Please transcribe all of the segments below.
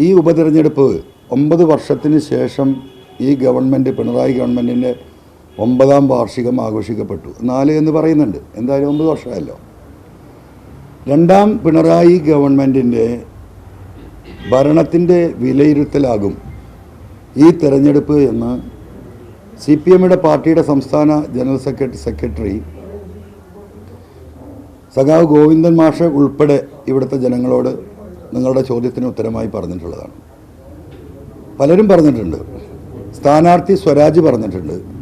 ഈ ഉപതെരഞ്ഞെടുപ്പ് ഒമ്പത് വർഷത്തിന് ശേഷം ഈ ഗവൺമെന്റ് പിണറായി ഗവൺമെന്റിന്റെ ഒമ്പതാം വാർഷികം ആഘോഷിക്കപ്പെട്ടു. നാല് എന്ന് പറയുന്നുണ്ട്. എന്തായാലും ഒമ്പത് വർഷമായല്ലോ. രണ്ടാം പിണറായി ഗവൺമെന്റിന്റെ ഭരണത്തിന്റെ വിലയിരുത്തലാകും ഈ തെരഞ്ഞെടുപ്പ് എന്ന് സി പി എമ്മിന്റെ പാർട്ടിയുടെ സംസ്ഥാന ജനറൽ സെക്രട്ടറി സെക്രട്ടറി സഖാവ് ഗോവിന്ദൻ മാഷ് ഉൾപ്പെടെ ഇവിടുത്തെ ജനങ്ങളോട് നിങ്ങളുടെ ചോദ്യത്തിന് ഉത്തരമായി പറഞ്ഞിട്ടുള്ളതാണ്. പലരും പറഞ്ഞിട്ടുണ്ട്. സ്ഥാനാർത്ഥി സ്വരാജ് പറഞ്ഞിട്ടുണ്ട്.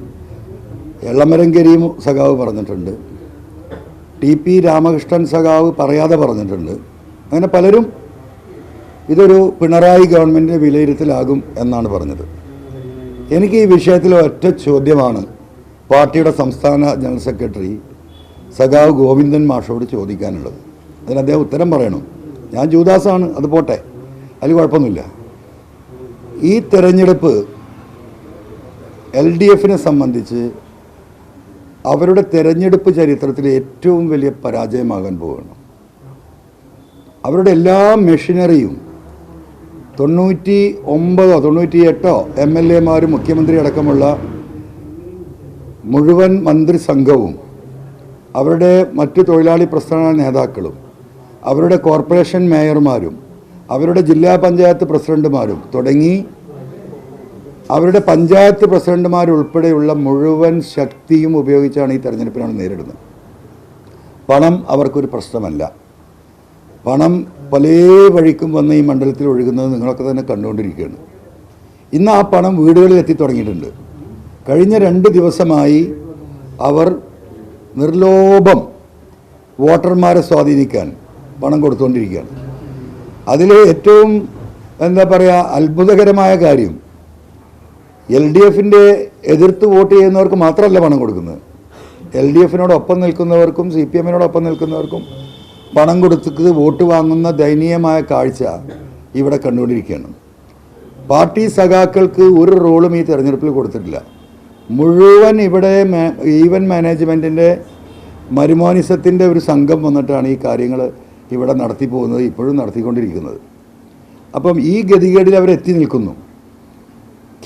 എള്ളമരം കരീം സഖാവ് പറഞ്ഞിട്ടുണ്ട്. ടി പി രാമകൃഷ്ണൻ സഖാവ് പറയാതെ പറഞ്ഞിട്ടുണ്ട്. അങ്ങനെ പലരും ഇതൊരു പിണറായി ഗവൺമെന്റിന്റെ വിലയിരുത്തലാകും എന്നാണ് പറഞ്ഞത്. എനിക്ക് ഈ വിഷയത്തിൽ ഒറ്റ ചോദ്യമാണ് പാർട്ടിയുടെ സംസ്ഥാന ജനറൽ സെക്രട്ടറി സഖാവ് ഗോവിന്ദൻ മാഷോട് ചോദിക്കാനുള്ളത്. അതിന് അദ്ദേഹം ഉത്തരം പറയണം. ഞാൻ ജൂദാസാണ് അത് പോട്ടെ. അതിൽ കുഴപ്പമൊന്നുമില്ല. ഈ തെരഞ്ഞെടുപ്പ് എൽ ഡി എഫിനെ സംബന്ധിച്ച് അവരുടെ തെരഞ്ഞെടുപ്പ് ചരിത്രത്തിലെ ഏറ്റവും വലിയ പരാജയമാകാൻ പോവുകയാണ്. അവരുടെ എല്ലാ മെഷീനറിയും തൊണ്ണൂറ്റി ഒമ്പതോ തൊണ്ണൂറ്റി എട്ടോ എം എൽ എമാരും മുഖ്യമന്ത്രി അടക്കമുള്ള മുഴുവൻ മന്ത്രിസംഘവും അവരുടെ മറ്റ് തൊഴിലാളി പ്രസ്ഥാന നേതാക്കളും അവരുടെ കോർപ്പറേഷൻ മേയർമാരും അവരുടെ ജില്ലാ പഞ്ചായത്ത് പ്രസിഡന്റുമാരും തുടങ്ങി അവരുടെ പഞ്ചായത്ത് പ്രസിഡന്റുമാരുൾപ്പെടെയുള്ള മുഴുവൻ ശക്തിയും ഉപയോഗിച്ചാണ് ഈ തെരഞ്ഞെടുപ്പിനാണ് നേരിടുന്നത്. പണം അവർക്കൊരു പ്രശ്നമല്ല. പണം പല വഴിക്കും വന്ന് ഈ മണ്ഡലത്തിൽ ഒഴുകുന്നത് നിങ്ങളൊക്കെ തന്നെ കണ്ടുകൊണ്ടിരിക്കുകയാണ്. ഇന്ന് ആ പണം വീടുകളിൽ എത്തി തുടങ്ങിയിട്ടുണ്ട്. കഴിഞ്ഞ രണ്ട് ദിവസമായി അവർ നിർലോഭം വോട്ടർമാരെ സ്വാധീനിക്കാൻ പണം കൊടുത്തുകൊണ്ടിരിക്കുകയാണ്. അതിൽ ഏറ്റവും എന്താ പറയുക അത്ഭുതകരമായ കാര്യം എൽ ഡി എഫിന്റെ എതിർത്ത് വോട്ട് ചെയ്യുന്നവർക്ക് മാത്രമല്ല പണം കൊടുക്കുന്നത്. എൽ ഡി എഫിനോടൊപ്പം നിൽക്കുന്നവർക്കും സി പി എമ്മിനോടൊപ്പം നിൽക്കുന്നവർക്കും പണം കൊടുത്ത് വോട്ട് വാങ്ങുന്ന ദയനീയമായ കാഴ്ച ഇവിടെ കണ്ടുകൊണ്ടിരിക്കുകയാണ്. പാർട്ടി സഖാക്കൾക്ക് ഒരു റോളും ഈ തെരഞ്ഞെടുപ്പിൽ കൊടുത്തിട്ടില്ല. മുഴുവൻ ഇവിടെ ഈവൻ മാനേജ്മെന്റിന്റെ മരുമോനിസത്തിന്റെ ഒരു സംഘം വന്നിട്ടാണ് ഈ കാര്യങ്ങൾ ഇവിടെ നടത്തി പോകുന്നത് ഇപ്പോഴും നടത്തിക്കൊണ്ടിരിക്കുന്നത്. അപ്പം ഈ ഗതികേടിൽ അവരെത്തി നിൽക്കുന്നു.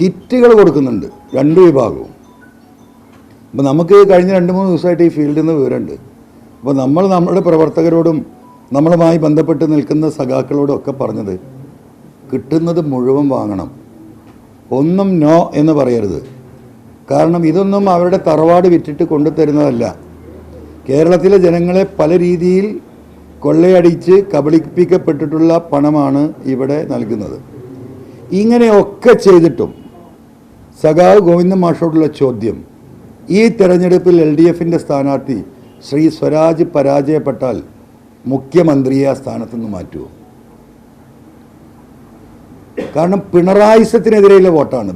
കിറ്റുകൾ കൊടുക്കുന്നുണ്ട് രണ്ട് വിഭാഗവും. അപ്പം നമുക്ക് കഴിഞ്ഞ രണ്ട് മൂന്ന് ദിവസമായിട്ട് ഈ ഫീൽഡിൽ നിന്ന് വിവരമുണ്ട്. അപ്പോൾ നമ്മൾ നമ്മുടെ പ്രവർത്തകരോടും നമ്മളുമായി ബന്ധപ്പെട്ട് നിൽക്കുന്ന സഖാക്കളോടും ഒക്കെ പറഞ്ഞത് കിട്ടുന്നത് മുഴുവൻ വാങ്ങണം. ഒന്നും നോ എന്ന് പറയരുത്. കാരണം ഇതൊന്നും അവരുടെ തറവാട് വിറ്റിട്ട് കൊണ്ടുതരുന്നതല്ല. കേരളത്തിലെ ജനങ്ങളെ പല രീതിയിൽ കൊള്ളയടിച്ച് കബളിപ്പിക്കപ്പെട്ടിട്ടുള്ള പണമാണ് ഇവിടെ നൽകുന്നത്. ഇങ്ങനെയൊക്കെ ചെയ്തിട്ടും സഖാവ് ഗോവിന്ദ മാഷോടുള്ള ചോദ്യം ഈ തെരഞ്ഞെടുപ്പിൽ എൽ ഡി എഫിന്റെ സ്ഥാനാർത്ഥി ശ്രീ സ്വരാജ് പരാജയപ്പെട്ടാൽ മുഖ്യമന്ത്രിയെ ആ സ്ഥാനത്തു നിന്ന് മാറ്റുമോ കാരണം പിണറായിസത്തിനെതിരെയുള്ള വോട്ടാണ്.